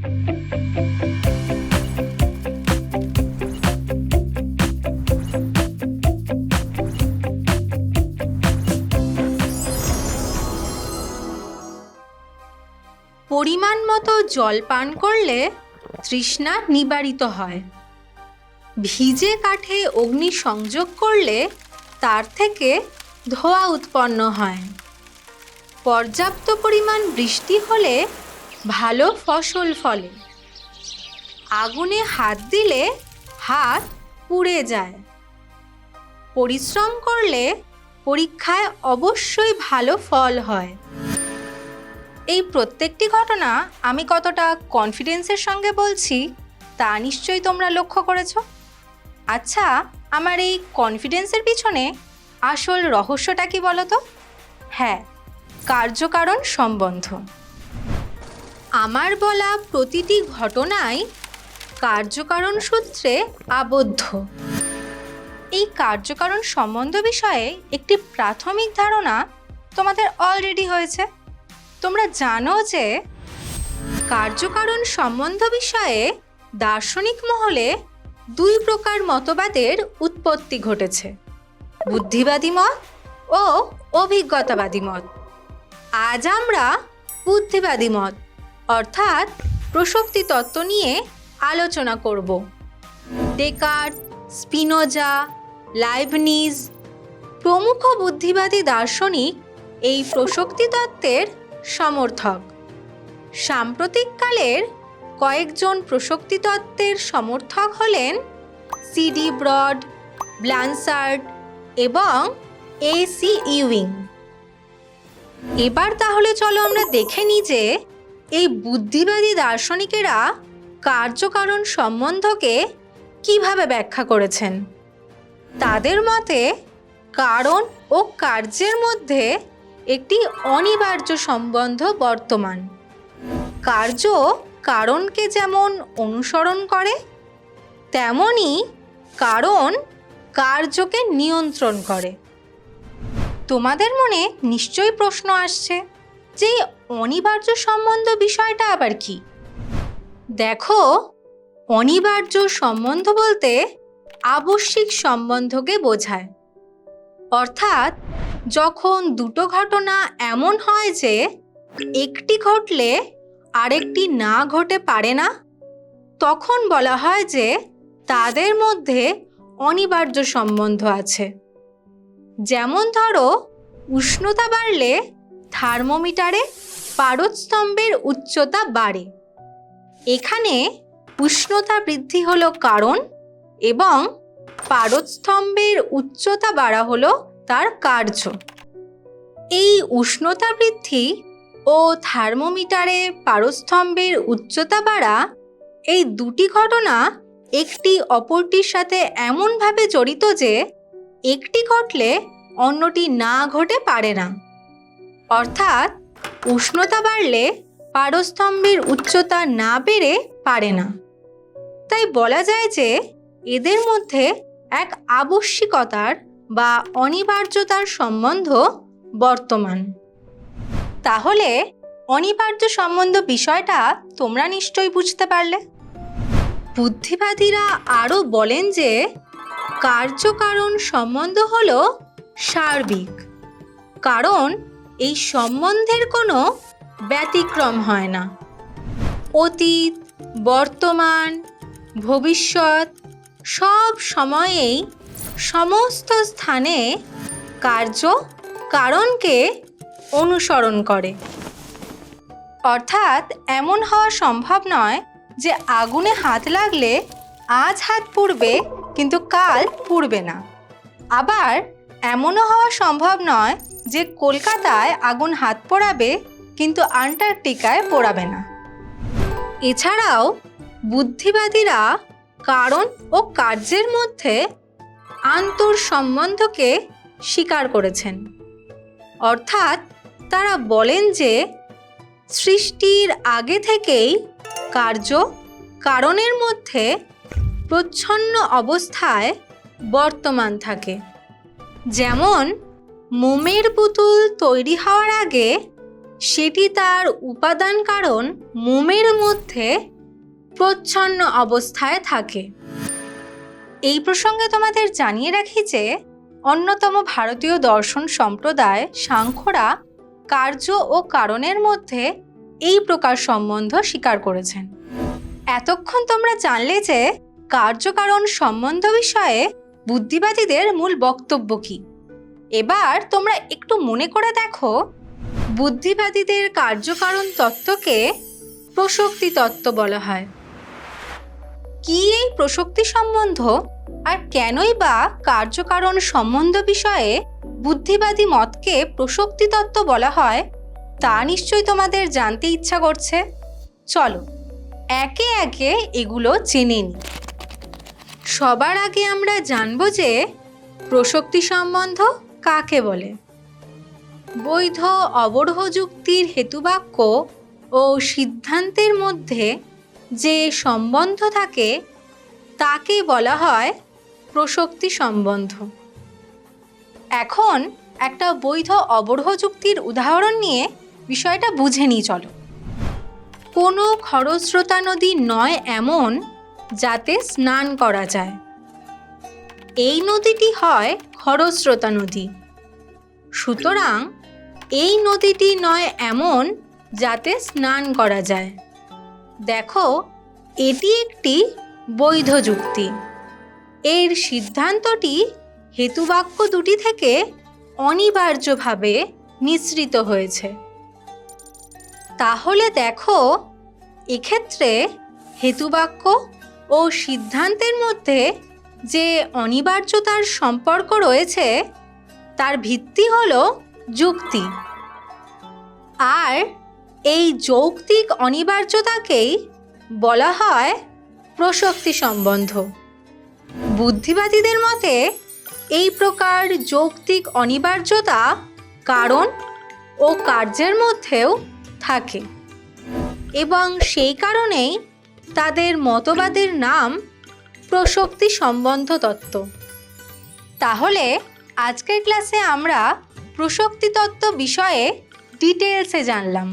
পরিমাণ মতো জল পান করলে তৃষ্ণা নিবারিত হয়। ভিজে কাঠে অগ্নি সংযোগ করলে তার থেকে ধোঁয়া উৎপন্ন হয়। পর্যাপ্ত পরিমাণ বৃষ্টি হলে ভালো ফসল ফলে। আগুনে হাত দিলে হাত পুড়ে যায়। পরিশ্রম করলে পরীক্ষায় অবশ্যই ভালো ফল হয়। এই প্রত্যেকটি ঘটনা আমি কতটা কনফিডেন্সের সঙ্গে বলছি, তা নিশ্চয়ই তোমরা লক্ষ্য করেছ। আচ্ছা আমার এই কনফিডেন্সের পিছনে আসল রহস্যটা কি বলো তো হ্যাঁ কার্যকারণ সম্বন্ধ। আমার বলা প্রতিটি ঘটনাই কার্যকারণ সূত্রে আবদ্ধ। এই কার্যকারণ সম্বন্ধ বিষয়ে একটি প্রাথমিক ধারণা তোমাদের অলরেডি হয়েছে। তোমরা জানো যে কার্যকারণ সম্বন্ধ বিষয়ে দার্শনিক মহলে দুই প্রকার মতবাদের উৎপত্তি ঘটেছে। বুদ্ধিবাদী মত ও অভিজ্ঞতাবাদী মত। আজ আমরা বুদ্ধিবাদী মত অর্থাৎ প্রসক্তি তত্ত্ব নিয়ে আলোচনা করব। ডেকার্ট, স্পিনোজা, লাইভনিজ প্রমুখ বুদ্ধিবাদী দার্শনিক এই প্রসক্তি তত্ত্বের সমর্থক। সাম্প্রতিককালের কয়েকজন প্রসক্তি তত্ত্বের সমর্থক হলেন সিডি ব্রড ব্লানসার্ড এবং এ সি ইউইং। এবার তাহলে চলো আমরা দেখে নিই যে এই বুদ্ধিবাদী দার্শনিকেরা কার্যকারণ সম্বন্ধকে কীভাবে ব্যাখ্যা করেছেন? তাদের মতে, কারণ ও কার্যের মধ্যে একটি অনিবার্য সম্বন্ধ বর্তমান। কার্য কারণকে যেমন অনুসরণ করে, তেমনি কারণ কার্যকে নিয়ন্ত্রণ করে। তোমাদের মনে নিশ্চয়ই প্রশ্ন আসছে। যে অনিবার্য সম্বন্ধ বিষয়টা আবার কি? দেখো, অনিবার্য সম্বন্ধ বলতে আবশ্যিক সম্বন্ধকে বোঝায়। অর্থাৎ যখন দুটো ঘটনা এমন হয় যে একটি ঘটলে আরেকটি না ঘটে পারে না, তখন বলা হয় যে তাদের মধ্যে অনিবার্য সম্বন্ধ আছে। যেমন ধরো, উষ্ণতা বাড়লে থার্মোমিটারে পারদস্তম্ভের উচ্চতা বাড়ে। এখানে উষ্ণতা বৃদ্ধি হলো কারণ এবং পারদস্তম্ভের উচ্চতা বাড়া হলো তার কার্য। এই উষ্ণতা বৃদ্ধি ও থার্মোমিটারে পারস্তম্ভের উচ্চতা বাড়া এই দুটি ঘটনা একটি অপরটির সাথে এমনভাবে জড়িত যে একটি ঘটলে অন্যটি না ঘটে পারে না। অর্থাৎ উষ্ণতা বাড়লে পারস্তম্ভের উচ্চতা না বেড়ে পারে না। তাই বলা যায় যে এদের মধ্যে এক আবশ্যিকতার বা অনিবার্যতার সম্বন্ধ বর্তমান। তাহলে অনিবার্য সম্বন্ধ বিষয়টা তোমরা নিশ্চয়ই বুঝতে পারলে। বুদ্ধিবাদীরা আরও বলেন যে কার্যকারণ সম্বন্ধ হল সার্বিক। কারণ এই সম্বন্ধের কোনো ব্যতিক্রম হয় না। অতীত, বর্তমান, ভবিষ্যৎ সব সময়েই সমস্ত স্থানে কার্য, কারণকে অনুসরণ করে। অর্থাৎ এমন হওয়া সম্ভব নয় যে আগুনে হাত লাগলে আজ হাত পুড়বে, কিন্তু কাল পুড়বে না। আবার এমনও হওয়া সম্ভব নয় যে কলকাতায় আগুন হাত পোড়াবে, কিন্তু আন্টার্কটিকায় পোড়াবে না। এছাড়াও, বুদ্ধিবাদীরা কারণ ও কার্যের মধ্যে আন্তর সম্বন্ধকে স্বীকার করেছেন। অর্থাৎ, তারা বলেন যে, সৃষ্টির আগে থেকেই কার্য কারণের মধ্যে প্রচ্ছন্ন অবস্থায় বর্তমান থাকে। যেমন মোমের পুতুল তৈরি হওয়ার আগে সেটি তার উপাদান কারণ মোমের মধ্যে প্রচ্ছন্ন অবস্থায় থাকে। এই প্রসঙ্গে তোমাদের জানিয়ে রাখি যে অন্যতম ভারতীয় দর্শন সম্প্রদায় সাংখ্যরা কার্য ও কারণের মধ্যে এই প্রকার সম্বন্ধ স্বীকার করেছেন। এতক্ষণ তোমরা জানলে যে কার্যকারণ সম্বন্ধ বিষয়ে বুদ্ধিবাদীদের মূল বক্তব্য কি? এবার তোমরা একটু মনে করে দেখো। বুদ্ধিবাদীদের কার্যকারণ তত্ত্বকে প্রসক্তি তত্ত্ব বলা হয়। কি এই প্রশক্তি সম্বন্ধ? আর কেনই বা কার্যকারণ সম্বন্ধ বিষয়ে বুদ্ধিবাদী মতকে প্রসক্তি তত্ত্ব বলা হয়, তা নিশ্চয়ই তোমাদের জানতে ইচ্ছা করছে। চলো, একে একে এগুলো জেনে নিই সবার আগে আমরা জানব যে প্রশক্তি সম্বন্ধ কাকে বলে? বৈধ অবরোহ যুক্তির হেতুবাক্য ও সিদ্ধান্তের মধ্যে যে সম্বন্ধ থাকে, তাকে বলা হয় প্রসক্তি সম্বন্ধ। এখন একটা বৈধ অবরোহ যুক্তির উদাহরণ নিয়ে বিষয়টা বুঝে নিই, চলো। কোনো খরস্রোতা নদী নয় এমন যাতে স্নান করা যায়। এই নদীটি হয় খরস্রোতা নদী। সুতরাং এই নদীটি নয় এমন যাতে স্নান করা যায়। দেখো, এটি একটি বৈধ যুক্তি। এর সিদ্ধান্তটি হেতুবাক্য দুটি থেকে অনিবার্যভাবে নিঃসৃত হয়েছে। তাহলে দেখো, এক্ষেত্রে হেতুবাক্য ও সিদ্ধান্তের মধ্যে যে অনিবার্যতার সম্পর্ক রয়েছে, তার ভিত্তি হল যুক্তি। আর এই যৌক্তিক অনিবার্যতাকেই বলা হয় প্রশক্তি সম্বন্ধ। বুদ্ধিবাদীদের মতে, এই প্রকার যৌক্তিক অনিবার্যতা কারণ ও কার্যের মধ্যেও থাকে। এবং সেই কারণেই তাদের মতবাদের নাম প্রসক্তি সম্বন্ধ তত্ত্ব। তাহলে আজকের ক্লাসে আমরা প্রশক্তি তত্ত্ব বিষয়ে ডিটেলসে জানলাম।